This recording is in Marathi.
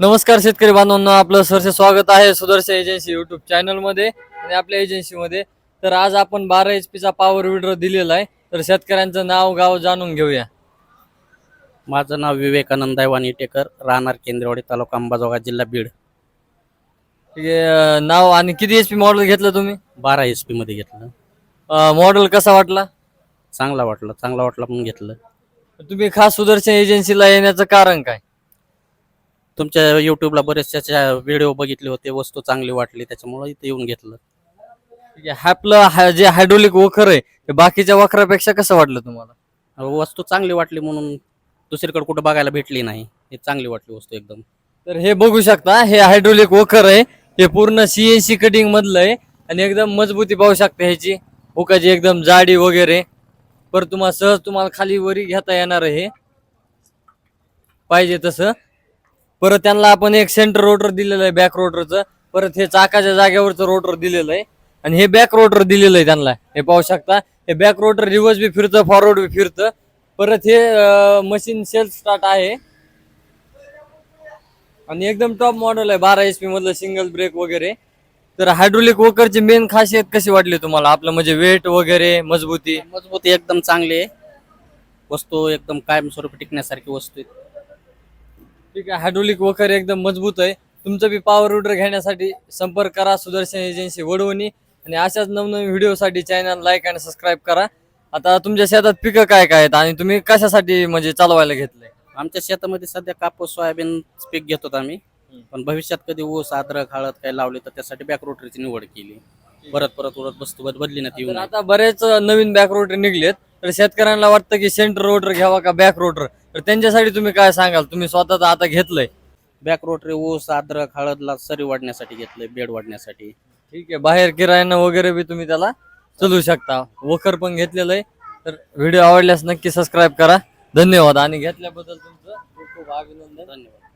नमस्कार शेतकरी बांधवांनो आपलं सरसे स्वागत आहे सुदर्शन एजन्सी युट्यूब चॅनलमध्ये आणि आपल्या एजन्सीमध्ये तर आज आपण बारा एच पीचा पॉवर विड्रो दिलेला आहे. तर शेतकऱ्यांचं नाव गाव जाणून घेऊया. माझं नाव विवेकानंद दैवानी टेकर राहणार केंद्रवाडी तालुका अंबाजोगाई जिल्हा बीड. ठीक आहे अं, नाव आणि किती एच पी मॉडेल घेतलं तुम्ही? बारा एच पी मध्ये घेतलं. मॉडेल कसा वाटला? चांगला वाटलं चांगला वाटला म्हणून घेतलं. तुम्ही खास सुदर्शन एजन्सीला येण्याचं कारण काय? तुमच्या युट्यूबला बरेचशा व्हिडिओ बघितले होते वस्तू चांगली वाटली त्याच्यामुळे इथे येऊन घेतलं. आपलं हा- जे हायड्रोलिक वखर आहे ते बाकीच्या वखरापेक्षा कसं वाटलं तुम्हाला? वस्तू चांगली वाटली म्हणून दुसरीकडे कुठं बघायला भेटली नाही. हे चांगली वाटली वस्तू एकदम. तर हे बघू शकता हे हायड्रोलिक वखर आहे हे पूर्ण सीएनसी कटिंग मधलं आहे आणि एकदम मजबूती पाहू शकता ह्याची. हुकाची एकदम जाडी वगैरे. पर तुम्हाला सहज तुम्हाला खाली वरी घेता येणार आहे. हे पाहिजे तसं. परत त्यांना आपण एक सेंटर रोटर दिलेलं आहे बॅक रोटरचं परत हे चाकाच्या जागेवरचं रोटर दिलेलं आहे. आणि हे बॅक रोटर दिलेलं आहे त्यांना. हे पाहू शकता. हे बॅक रोटर रिव्हर्स बी फिरतं फॉरवर्ड बी फिरतं. परत हे मशीन सेल्फ स्टार्ट आहे. आणि एकदम टॉप मॉडेल आहे. बारा एच पी मधलं सिंगल ब्रेक वगैरे. तर हायड्रोलिक वोकरची मेन खासियत कशी वाटली तुम्हाला? आपलं म्हणजे वेट वगैरे मजबूती? मजबूती एकदम चांगली आहे. वस्तू एकदम कायमस्वरूपी टिकण्यासारखी वस्तू आहे. ठीक आहे हायड्रोलिक वोकर एकदम मजबूत आहे. तुमचं बी पॉवर रुडर घेण्यासाठी संपर्क करा सुदर्शन एजन्सी वडवणी. आणि अशाच नवनवीन व्हिडिओसाठी चॅनल लाईक आणि सबस्क्राईब करा. आता तुमच्या शेतात पिकं काय काय आहेत आणि तुम्ही कशासाठी म्हणजे चालवायला घेतलंय? आमच्या शेतामध्ये सध्या कापूस सोयाबीन पीक घेतो आम्ही. पण भविष्यात कधी ऊस अद्रक हळद काही लावली तर त्यासाठी बॅक रोटरीची निवड केली. परत परत उरत वस्तू बद- बदली ना ती. आता बरेच नवीन बॅक रोटर निघलेत. तर शेतकऱ्यांना वाटतं की सेंटर रोटर घ्यावा का बॅक रोटर तर त्यांच्यासाठी तुम्ही काय सांगाल? तुम्ही स्वतः आता घेतलंय. बॅक रोटरी ऊस अद्रक हळदला सरी वाढण्यासाठी घेतलंय बेड वाढण्यासाठी. ठीक आहे बाहेर किरायानं वगैरे बी तुम्ही त्याला चलू शकता. वखर पण घेतलेलं आहे. तर व्हिडिओ आवडल्यास नक्की सबस्क्राईब करा. धन्यवाद आणि घेतल्याबद्दल तुमचं खूप खूप अभिनंदन. धन्यवाद.